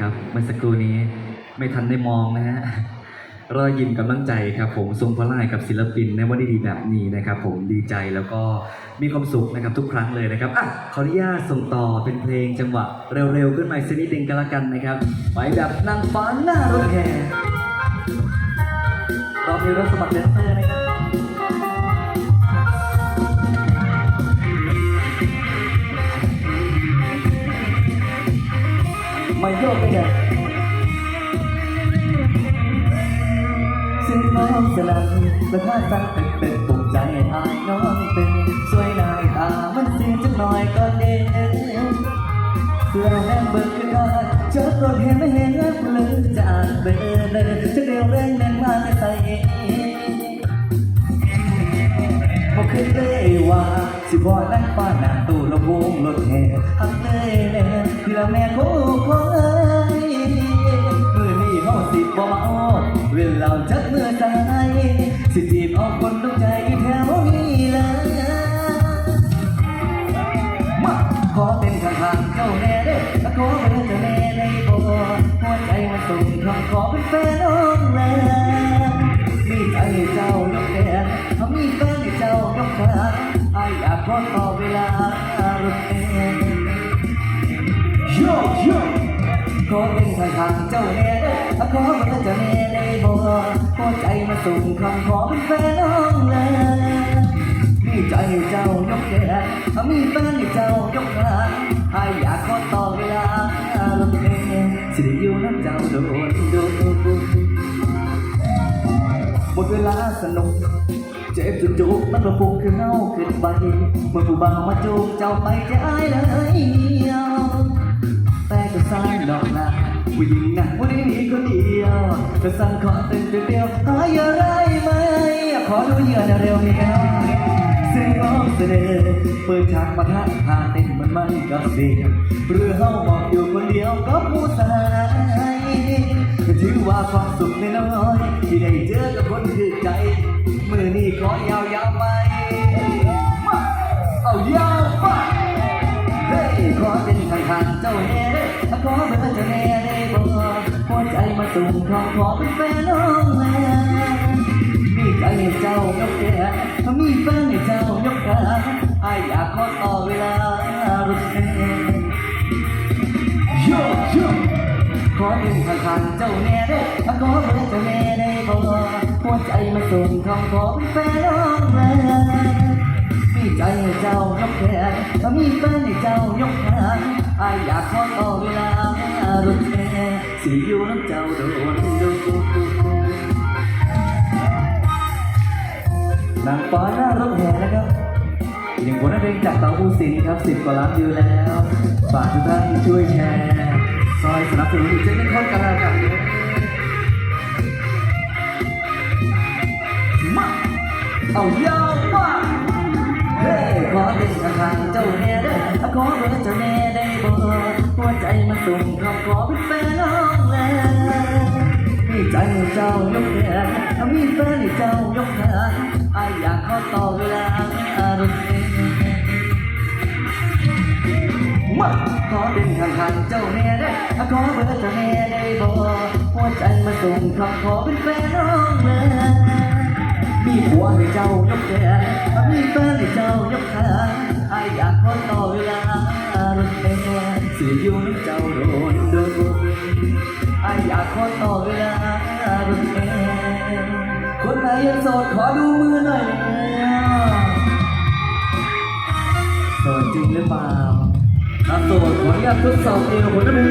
ครับเมื่อสักครู่นี้ไม่ทันได้มองนะฮะรอยยิ้มกำลังใจครับผมทรงพลังให้กับศิลปินในวันดีๆแบบนี้นะครับ ผมดีใจแล้วก็มีความสุขนะครับทุกครั้งเลยนะครับอะขออนุญาตส่งต่อเป็นเพลงจังหวะเร็วๆขึ้นมาสักนิดนึงกันละกันนะครับไปแบบนางฟ้าหน้ารถแห่รอบนี้รถสมัครแดนเซอร์นะครับ โยกไม่ได้ซึ่งน้องสลับและถ้าสั่งเป็นเป็นปลุกใจอายน้องเป็นสวยนายตามันสีจักหน่อยก็เด้เพื่อแห้งเบิกขึ้นมาจอดรถเห็นไม่เห็นแล้วเลยจากเบอร์เลยจะเดียวแรงแรงมาใส่เองบอกเคยเลยว่า สิบอนั่งป้าน้าตู้ลำวงรถแห่หักเลยแน่เพื่อแม่ของลูกของเอ้ยมือนี้ห้องสิบบ่เมาเวลาจักเมื่อใจสิจีบเอาคนต้องใจแถวนี้เลยมาขอเป็นข้างๆเจ้าแน่เด้อขอเป็นเจ้าแน่ในบ่หัวใจมันส่งคำขอเป็นแฟนน้องเลย ออยากขอต่อเวลารถเองโยโย่ขอเป็นทางทางเจ้าแน่เด้อขอเป็นเจ้าแน่ในบ่หัวใจมาส่งคำขอเป็นแฟนน้องเลยมีใจให้เจ้ายกแขนถ้ามีแฟนให้เจ้ายกขาไออยากขอต่อเวลารถเองสิได้อยู่น้ำเจ้าโดนโดนหมดเวลาสนุก เจ็บจนจุกมันระฟุกขึ้นเน่าขึ้นไปเมื่อผู้บ่าวมาจูบเจ้าไปจะอายเลยแต่ก็สายดอกนาผู้หญิงนะวันนี้มีคนเดียวจะสั่งขอเต้นเดียวหายอะไรไหมขอดูเหยื่อเร็วเนี้กันเสียงร้องเสน่ห์เปิดฉากมาทักทาเต้นมันมันกับเสียงหรือเฮาบอกอยู่คนเดียวกับผู้ชายถือว่าความสุขน้อยที่ได้เจอกับคนคือใจ มือนี้ขอยาวยาวไป เอายาวไป เฮ้ยขอเป็นทางทางเจ้าแน่เด้อขอเป็นเจ้าแน่ได้บ่หัวใจมาส่งของขอเป็นแฟนน้องแม่มีใจให้เจ้ายกแขนถ้ามีแฟนให้เจ้ายกขาอายอยากขอต่อเวลารถแห่โยโย่ขอเป็นข้างเจ้าแน่เด้อขอเป็นเจ้าแน่ได้บ่หัว ใจมาส่งคำขอเป็นแฟนน้องแม่มีใจให้เจ้ายกแขนถ้ามีแฟนให้เจ้ายกขาอายอยากขอต่อเวลารถแห่สิอยู่น้ำเจ้าโดนโดนนางฟ้าหน้ารถแห่นะครับอีกหนึ่งผลงานเพลงจากเต๋าอูสินครับสิบกว่าล้านวิวแล้วฝากทุกท่านช่วยแชร์ซอยสนับสนุนอีกเช่นกันกันแล้วกัน เอายาวมาเฮ้ขอเป็นทางทางเจ้าแน่เด้อขอเป็นเจ้าแน่ได้บ่หัวใจมันส่งคำขอเป็นแฟนน้องแล้วมีใจเจ้ายกแขนมีแฟนให้เจ้ายกขาออยากขอต่อเวลารถเมล์มาขอเป็นข้างๆเจ้าแน่ได้ขอเบอร์เจ้าแน่ได้บ่หัวใจมาส่งคำขอเป็นแฟนน้องเลย มีผัวให้เจ้ายกแขนมีแฟนให้เจ้ายกขาอายอยากขอต่อเวลารถแม่สิอยู่น้ำเจ้าโดนโดนอายอยากขอต่อเวลารถแม่คนไหนยังโสดขอดูมือหน่อยโสดจริงหรือเปล่าครับตัวขออนุญาตทดสอบเองผมนะมึง